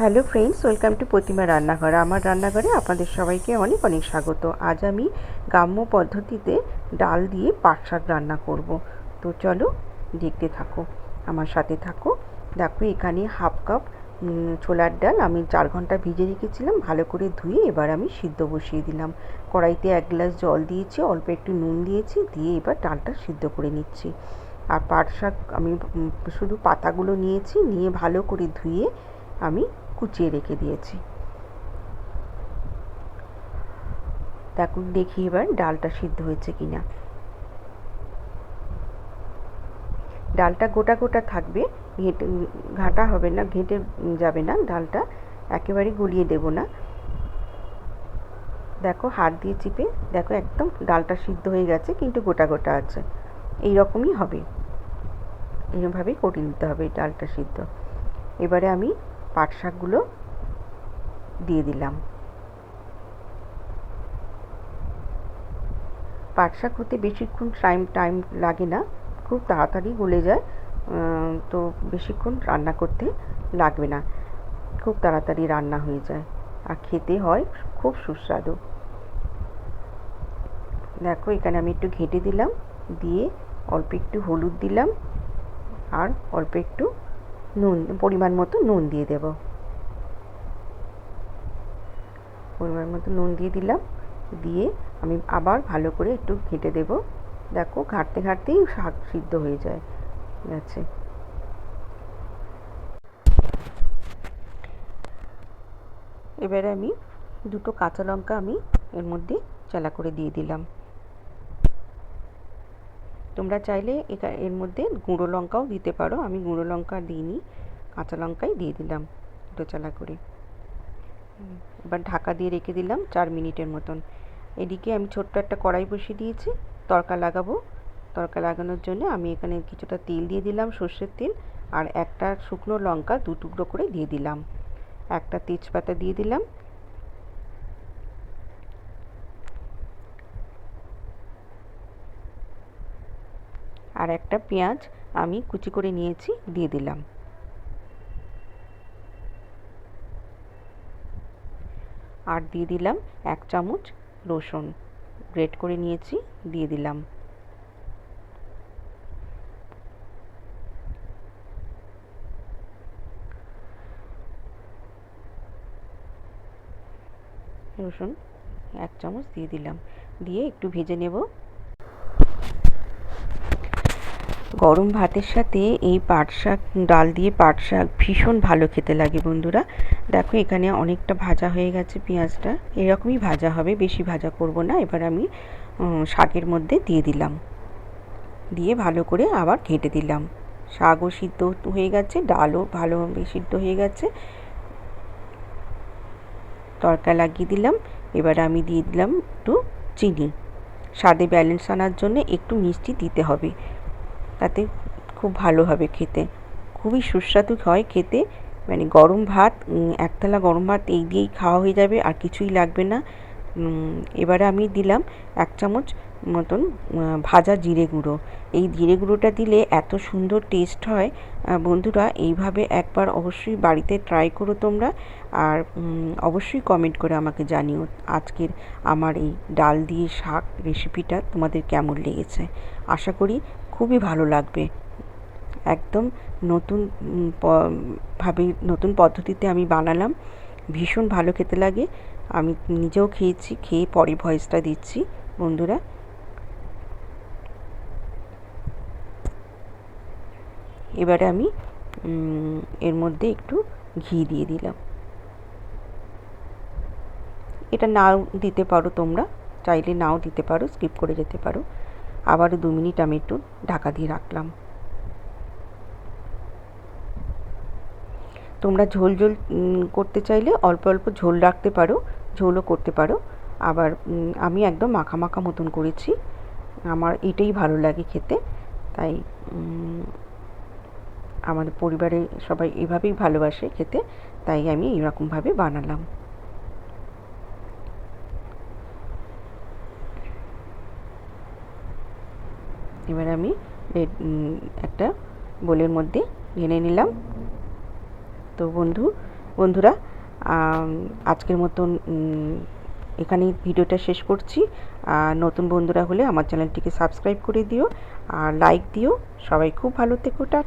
Hello friends, welcome to Pratima Rannaghar. আমার রান্নাঘরে আপনাদের সবাইকে অনেক অনেক স্বাগত। আজ আমি গ্রাম্য পদ্ধতিতে ডাল দিয়ে পাট শাক রান্না করব। তো চলো দেখতে থাকো, আমার সাথে থাকো। দেখো, এখানে হাফ কাপ ছোলার ডাল আমি চার ঘণ্টা ভিজে রেখেছিলাম, ভালো করে ধুয়ে এবার আমি সিদ্ধ বসিয়ে দিলাম। কড়াইতে এক গ্লাস জল দিয়েছি, অল্প একটু নুন দিয়েছি, দিয়ে এবার ডালটা সিদ্ধ করে নিচ্ছি। আর পাট শাক আমি শুধু পাতাগুলো নিয়েছি, নিয়ে ভালো করে ধুয়ে আমি কুচিয়ে রেখে দিয়েছি। দেখুন, দেখি এবার ডালটা সিদ্ধ হয়েছে কিনা। ডালটা গোটা গোটা থাকবে, ঘেঁটে, ঘাঁটা হবে না, ঘেঁটে যাবে না, ডালটা একেবারে গুলিয়ে দেব না। দেখো, হাত দিয়ে চিপে, দেখো একদম ডালটা সিদ্ধ হয়ে গেছে, কিন্তু গোটা গোটা আছে। এই রকমই হবে। এইভাবেই করে নিতে হবে ডালটা সিদ্ধ। এবারে আমি পাট শাকগুলো দিয়ে দিলাম। পাট শাক হতে বেশিক্ষণ টাইম টাইম লাগে না, খুব তাড়াতাড়ি গলে যায় তো বেশিক্ষণ রান্না করতে লাগবে না। খুব তাড়াতাড়ি রান্না হয়ে যায় আর খেতে হয় খুব সুস্বাদু। দেখো, এখানে আমি একটু ঘেঁটে দিলাম, দিয়ে অল্প একটু হলুদ দিলাম আর অল্প একটু নুন, পরিমাণ মতো নুন দিয়ে দেব। পরিমাণ মতো নুন দিয়ে দিলাম। দিয়ে আমি আবার ভালো করে একটু ঘেঁটে দেব। দেখো ঘাঁটতে ঘাঁটতেই শাক সিদ্ধ হয়ে যায়। গেছে এবারে আমি দুটো কাঁচা লঙ্কা আমি এর মধ্যে চালা করে দিয়ে দিলাম। তোমরা চাইলে এর মধ্যে গুঁড়ো লঙ্কাও দিতে পারো। আমি গুঁড়ো লঙ্কা দিইনি, কাঁচা লঙ্কাই দিয়ে দিলাম দুটো চালা করে। এবার ঢাকা দিয়ে রেখে দিলাম চার মিনিটের মতন। এদিকে আমি ছোট্ট একটা কড়াই বসিয়ে দিয়েছি, তরকা লাগাবো। তরকা লাগানোর জন্য আমি এখানে কিছুটা তেল দিয়ে দিলাম, সর্ষের তেল, আর একটা শুকনো লঙ্কা দু টুকরো করে দিয়ে দিলাম। একটা তেজপাতা দিয়ে দিলাম আর একটা পেঁয়াজ আমি কুচি করে নিয়েছি, দিয়ে দিলাম। আর দিয়ে দিলাম এক চামচ রসুন, গ্রেট করে নিয়েছি, দিয়ে দিলাম। রসুন এক চামচ দিয়ে দিলাম। দিয়ে একটু ভেজে নেব। গরম ভাতের সাথে এই পাট শাক, ডাল দিয়ে পাট শাক ভীষণ ভালো খেতে লাগে বন্ধুরা। দেখো এখানে অনেকটা ভাজা হয়ে গেছে পেঁয়াজটা। এরকমই ভাজা হবে, বেশি ভাজা করব না। এবার আমি শাকের মধ্যে দিয়ে দিলাম। দিয়ে ভালো করে আবার ঘেঁটে দিলাম। শাকও সিদ্ধ হয়ে গেছে, ডালও ভালোভাবে সিদ্ধ হয়ে গেছে। তড়কা লাগিয়ে দিলাম। এবার আমি দিয়ে দিলাম একটু চিনি। স্বাদে ব্যালেন্স আনার জন্য একটু মিষ্টি দিতে হবে। তাতে খুব ভালো হবে খেতে। খুবই সুস্বাদু হয় খেতে। মানে গরম ভাত একতলা গরম ভাত এই দিয়েই খাওয়া হয়ে যাবে, আর কিছুই লাগবে না। এবারে আমি দিলাম এক চামচ মতন ভাজা জিরে গুঁড়ো। এই জিরে গুঁড়োটা দিলে এত সুন্দর টেস্ট হয়। বন্ধুরা, এইভাবে একবার অবশ্যই বাড়িতে ট্রাই করো তোমরা। আর অবশ্যই কমেন্ট করে আমাকে জানিও আজকের আমার এই ডাল দিয়ে শাক রেসিপিটা তোমাদের কেমন লেগেছে। আশা করি খুবই ভালো লাগবে। একদম নতুন ভাবে, নতুন পদ্ধতিতে আমি বানালাম। ভীষণ ভালো খেতে লাগে। আমি নিজেও খেয়েছি, খেয়ে পরে ভয়েসটা দিচ্ছি, বন্ধুরা। এবারে আমি এর মধ্যে একটু ঘি দিয়ে দিলাম। এটা নাও দিতে পারো তোমরা। চাইলে নাও দিতে পারো, স্কিপ করে যেতে পারো। আবারও দু মিনিট আমি একটু ঢাকা দিয়ে রাখলাম। তোমরা ঝোল ঝোল করতে চাইলে অল্প অল্প ঝোল রাখতে পারো, ঝোলও করতে পারো। আবার আমি একদম মাখা মাখা মতন করেছি। আমার এটাই ভালো লাগে খেতে। তাই আমাদের পরিবারে সবাই এভাবেই ভালোবাসে খেতে। তাই আমি এরকমভাবে বানালাম। এবার আমি একটা বোলের মধ্যে ঢেলে নিলাম। তো বন্ধু, বন্ধুরা আজকের মতন এখানে ভিডিওটা শেষ করছি। আর নতুন বন্ধুরা হলে আমার চ্যানেলটিকে সাবস্ক্রাইব করে দিও। আর লাইক দিও। সবাই খুব ভালো থেকো, টাটা।